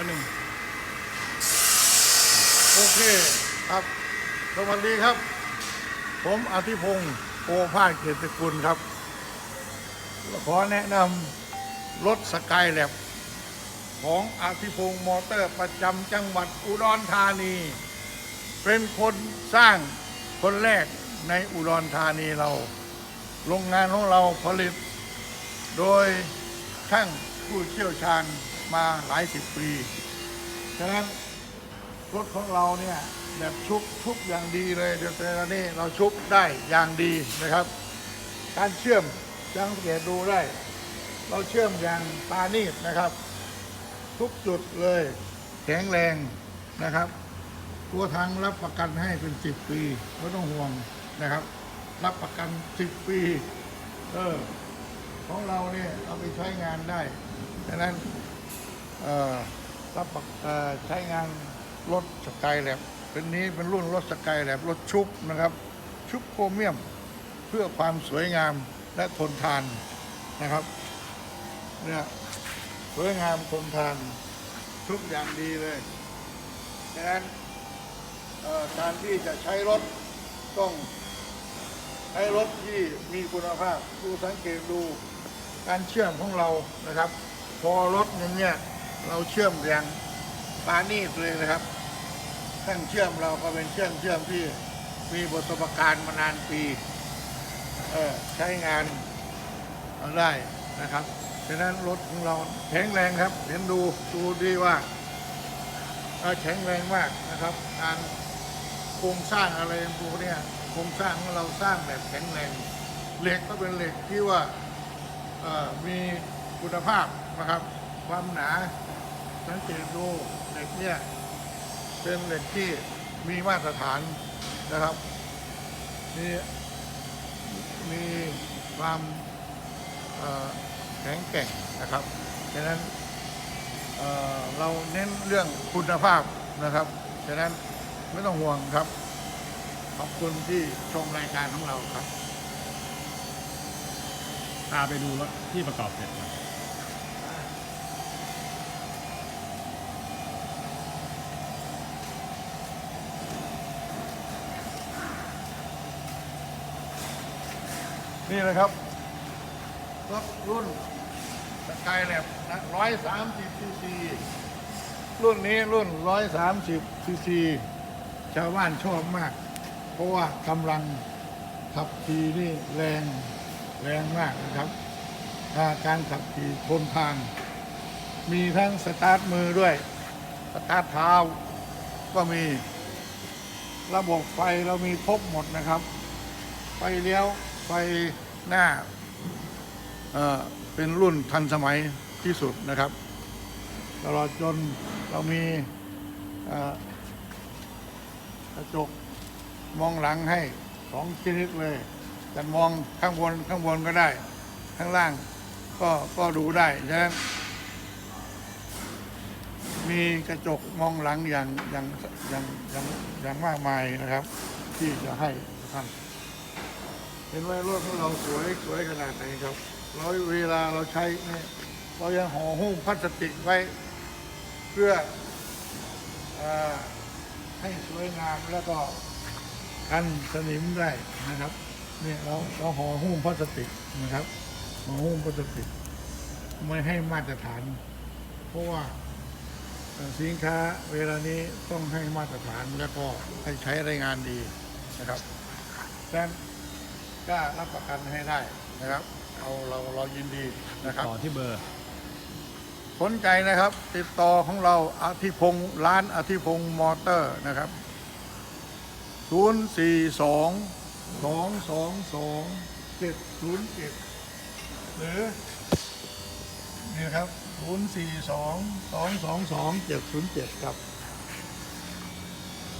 อันหนึ่งโอเคครับ สวัสดีครับ ผมอธิพงศ์โอภาสเกียรติกุลครับ ขอแนะนำรถสกายแลบของอธิพงศ์มอเตอร์ประจำจังหวัดอุดรธานี เป็นคนสร้างคนแรกในอุดรธานีเรา โรงงานของเราผลิต โดยช่างผู้เชี่ยวชาญ มาหลายสิบปี ฉะนั้นรถของเราเนี่ยแบบชุบชุบอย่างดีเลยเดี๋ยวแต่ละนี้เราชุบได้อย่างดีนะครับ การเชื่อมจังสังเกตดูได้ เราเชื่อมอย่างปานีตนะครับ ทุกจุดเลยแข็งแรงนะครับ ตัวทางรับประกันให้เป็นสิบปีไม่ต้องห่วงนะครับ รับประกันสิบปี เออของเราเนี่ยเอาไปใช้งานได้ดังนั้น รับประเอ่อใช้งานรถสกายแลบเป็นนี้เป็นรุ่นรถสกายแลบรถชุบนะครับ ชุบโครเมียม เพื่อความสวยงามและทนทานนะครับเนี่ยสวยงามทนทานทุกอย่างดีเลยดังนั้นการที่จะใช้รถต้องให้รถที่มีคุณภาพดูสังเกตดูการเชื่อมของเรานะครับ พอรถอย่างเนี้ย เราเชื่อมอย่างปานีตเลยนะครับช่างเชื่อมเราก็เป็นเชื่อมเชื่อมที่มีประสบการณ์มานานปีเออใช้งานเอาได้นะครับฉะนั้นรถของเราแข็งแรงครับ เห็นดูดูดีว่าแข็งแรงมากนะครับการโครงสร้างอะไรพวกนี้โครงสร้างของเราสร้างแบบแข็งแรงเหล็กก็เป็นเหล็กที่ว่ามีคุณภาพนะครับ ความหนา สังเกตดูเหล็กเนี่ยเป็นเหล็กที่มีมาตรฐานนะครับมีมีความแข็งแกร่งนะครับฉะนั้นเเราเน้นเรื่องคุณภาพนะครับฉะนั้นไม่ต้องห่วงครับ ขอบคุณที่ชมรายการของเราครับพาไปดูรถที่ประกอบเสร็จก่อน นี่นะครับรถรุ่นสกายแลบนะร้อยสามสิบซีซีรุ่นนี้รุ่นร้อยสามสิบซีซีชาวบ้านชอบมาก เพราะว่ากำลังขับขี่นี่แรงแรงมากนะครับถ้าการขับขี่ทนทานมีทั้งสตาร์ทมือด้วย สตาร์ทเท้าก็มีระบบไฟเรามีครบหมดนะครับ ไฟเลี้ยว ไฟหน้าเอ่อเป็นรุ่นทันสมัยที่สุดนะครับ ตลอดจนเรามีกระจกมองหลังให้สองชนิดเลยจะมองข้างบนข้างบนก็ได้ ข้างล่างก็ก็ดูได้ฉะนั้นมีกระจกมองหลังอย่างอย่างอย่างอย่างอย่างมากมายนะครับ ที่จะให้ท่าน เห็นไหมรถของเราสวยสวยขนาดไหนครับเราเวลาเราใช้เนี่ยเรายังห่อหุ้มพลาสติกไว้ เพื่ออให้สวยงามแล้วก็กันสนิมได้นะครับเนี่ยเราเราห่อหุ้มพลาสติกนะครับห่อหุ้มพลาสติกไม่ให้มาตรฐาน เพราะว่าสินค้าเวลานี้ต้องให้มาตรฐานแล้วก็ให้ใช้ได้งานดีนะครับดัง กล้ารับประกันให้ได้นะครับเราเราเรายินดีนะครับ ต่อที่เบอร์ สนใจนะครับ ติดต่อของเราอธิพงศ์ร้านอธิพงศ์มอเตอร์นะครับ 042 222 707 หรือนี่ครับ 042 222 707 ครับ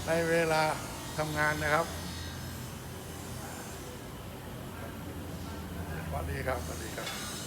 ในเวลาทำงานนะครับ สวัส ดีครับสวัสดีครับ